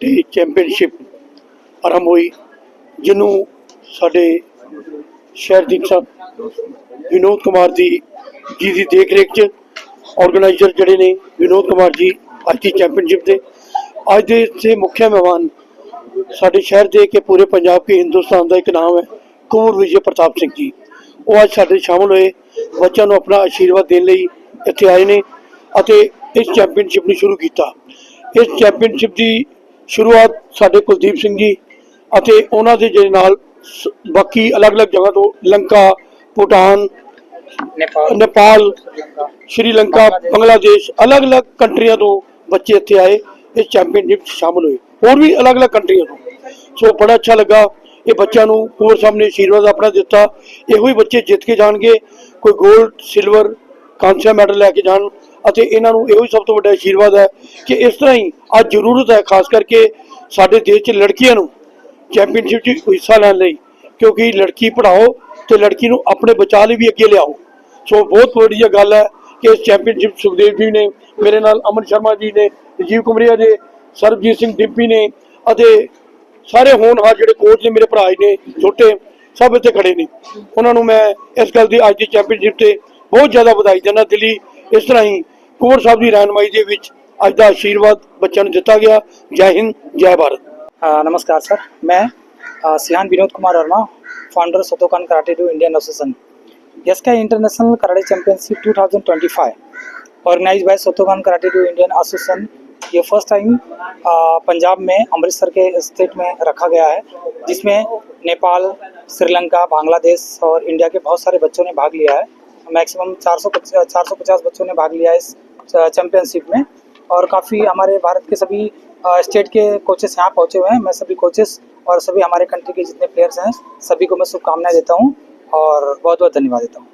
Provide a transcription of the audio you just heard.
ਤੇ ਚੈਂਪੀਅਨਸ਼ਿਪ ਆਰੰਭ ਹੋਈ, ਜਿਹਨੂੰ ਸਾਡੇ ਸ਼ਹਿਰ ਦੀ ਸਾਹਿਬ ਵਿਨੋਦ ਕੁਮਾਰ ਜੀ ਜੀ ਦੀ ਦੇਖ ਰੇਖ ਚ ਆਰਗੇਨਾਈਜ਼ਰ ਜਿਹੜੇ ਨੇ ਵਿਨੋਦ ਕੁਮਾਰ ਜੀ ਅੱਜ ਦੀ ਚੈਂਪੀਅਨਸ਼ਿਪ ਦੇ। ਅੱਜ ਦੇ ਇੱਥੇ ਮੁੱਖ ਮਹਿਮਾਨ ਸਾਡੇ ਸ਼ਹਿਰ ਦੇ ਕਿ ਪੂਰੇ ਪੰਜਾਬ ਕੇ ਹਿੰਦੁਸਤਾਨ ਦਾ ਇੱਕ ਨਾਮ ਹੈ ਕੁੰਵਰ ਵਿਜੇ ਪ੍ਰਤਾਪ ਸਿੰਘ ਜੀ। ਉਹ ਅੱਜ ਸਾਡੇ ਸ਼ਾਮਲ ਹੋਏ, ਬੱਚਿਆਂ ਨੂੰ ਆਪਣਾ ਆਸ਼ੀਰਵਾਦ ਦੇਣ ਲਈ ਇੱਥੇ ਆਏ ਨੇ ਅਤੇ ਇਸ ਚੈਂਪੀਅਨਸ਼ਿਪ ਨੂੰ ਸ਼ੁਰੂ ਕੀਤਾ। ਇਸ ਚੈਂਪੀਅਨਸ਼ਿਪ ਦੀ ਸ਼ੁਰੂਆਤ ਸਾਡੇ ਕੁਲਦੀਪ ਸਿੰਘ ਜੀ ਅਤੇ ਉਹਨਾਂ ਦੇ ਜਿਹੜੇ ਨਾਲ ਬਾਕੀ ਅਲੱਗ-ਅਲੱਗ ਜਗ੍ਹਾ ਤੋਂ ਲੰਕਾ ਭੂਟਾਨ ਨੇਪਾਲ। ਸ਼੍ਰੀਲੰਕਾ। ਬੰਗਲਾਦੇਸ਼ ਅਲੱਗ-ਅਲੱਗ ਕੰਟਰੀਆਂ ਤੋਂ ਬੱਚੇ ਇੱਥੇ ਆਏ ਇਸ ਚੈਂਪੀਅਨਸ਼ਿਪ 'ਚ ਸ਼ਾਮਲ ਹੋਏ। ਹੋਰ ਵੀ ਅਲੱਗ-ਅਲੱਗ ਕੰਟਰੀਆਂ ਤੋਂ। ਸੋ ਬੜਾ ਅੱਛਾ ਲੱਗਾ। ਇਹ ਬੱਚਿਆਂ ਨੂੰ ਹੋਰ ਸਾਹਮਣੇ ਅਸ਼ੀਰਵਾਦ ਆਪਣਾ ਦਿੱਤਾ। ਇਹੋ ਹੀ ਬੱਚੇ ਜਿੱਤ ਕੇ ਜਾਣਗੇ। ਕੋਈ 골ਡ ਸਿਲਵਰ ਕਾਂਸਾ ਮੈਡਲ ਲੈ ਕੇ ਜਾਣ। ਅਤੇ ਇਹਨਾਂ ਨੂੰ ਇਹੋ ਹੀ ਸਭ ਤੋਂ ਵੱਡਾ ਆਸ਼ੀਰਵਾਦ ਹੈ ਕਿ ਇਸ ਤਰ੍ਹਾਂ ਹੀ ਅੱਜ ਜ਼ਰੂਰਤ ਹੈ, ਖਾਸ ਕਰਕੇ ਸਾਡੇ ਦੇਸ਼ 'ਚ ਲੜਕੀਆਂ ਨੂੰ ਚੈਂਪੀਅਨਸ਼ਿਪ 'ਚ ਹਿੱਸਾ ਲੈਣ ਲਈ, ਕਿਉਂਕਿ ਲੜਕੀ ਪੜਾਓ ਤੇ ਲੜਕੀ ਨੂੰ ਆਪਣੇ ਬਚਾਅ ਲਈ ਵੀ ਅੱਗੇ ਲਿਆਓ। ਸੋ ਬਹੁਤ ਵਧੀਆ ਗੱਲ ਹੈ ਕਿ ਇਸ ਚੈਂਪੀਅਨਸ਼ਿਪ ਸੁਖਦੇਵ ਜੀ ਨੇ, ਮੇਰੇ ਨਾਲ ਅਮਨ ਸ਼ਰਮਾ ਜੀ ਨੇ, ਰਜੀਵ ਕੁਮਰੀਆ ਜੀ, ਸਰਬਜੀਤ ਸਿੰਘ ਡਿੰਪੀ ਨੇ ਅਤੇ ਸਾਰੇ ਹੋਣਹਾਰ ਜਿਹੜੇ ਕੋਚ ਨੇ, ਮੇਰੇ ਭਰਾ ਨੇ, ਛੋਟੇ, ਸਭ ਇੱਥੇ ਖੜੇ ਨੇ। ਉਹਨਾਂ ਨੂੰ ਮੈਂ ਇਸ ਗੱਲ ਦੀ ਅੱਜ ਦੀ ਚੈਂਪੀਅਨਸ਼ਿਪ ਤੇ ਬਹੁਤ ਜ਼ਿਆਦਾ ਵਧਾਈ ਦਿੰਦਾ, ਦਿੱਲੀ ਇਸ ਤਰ੍ਹਾਂ ਹੀ ਕੁੰਵਰ ਸਾਹਿਬ ਦੀ ਰਹਿਨਮਾਈ ਦੇ ਵਿੱਚ ਅੱਜ ਦਾ ਆਸ਼ੀਰਵਾਦ ਬੱਚਿਆਂ ਨੂੰ ਦਿੱਤਾ ਗਿਆ ਜੈ ਹਿੰਦ ਜੈ ਭਾਰਤ अ, नमस्कार सर मैं अ, Shihan Vinod Kumar Verma founder Shotokan karate do Indian association यसका international karate championship 2025 organise by Shotokan karate do Indian association ये फर्स्ट टाइम पंजाब में अमृतसर के स्टेट में रखा गया है जिसमें नेपाल श्रीलंका बांग्लादेश और इंडिया के बहुत सारे बच्चों ने भाग लिया है मैक्सिमम 400 चार सौ पचास बच्चों ने भाग लिया है इस चैंपियनशिप में। और काफ़ी हमारे भारत के सभी स्टेट के कोचेस यहाँ पहुँचे हुए हैं। मैं सभी कोचेस और सभी हमारे कंट्री के जितने प्लेयर्स हैं, सभी को मैं शुभकामनाएँ देता हूँ और बहुत बहुत धन्यवाद देता हूँ।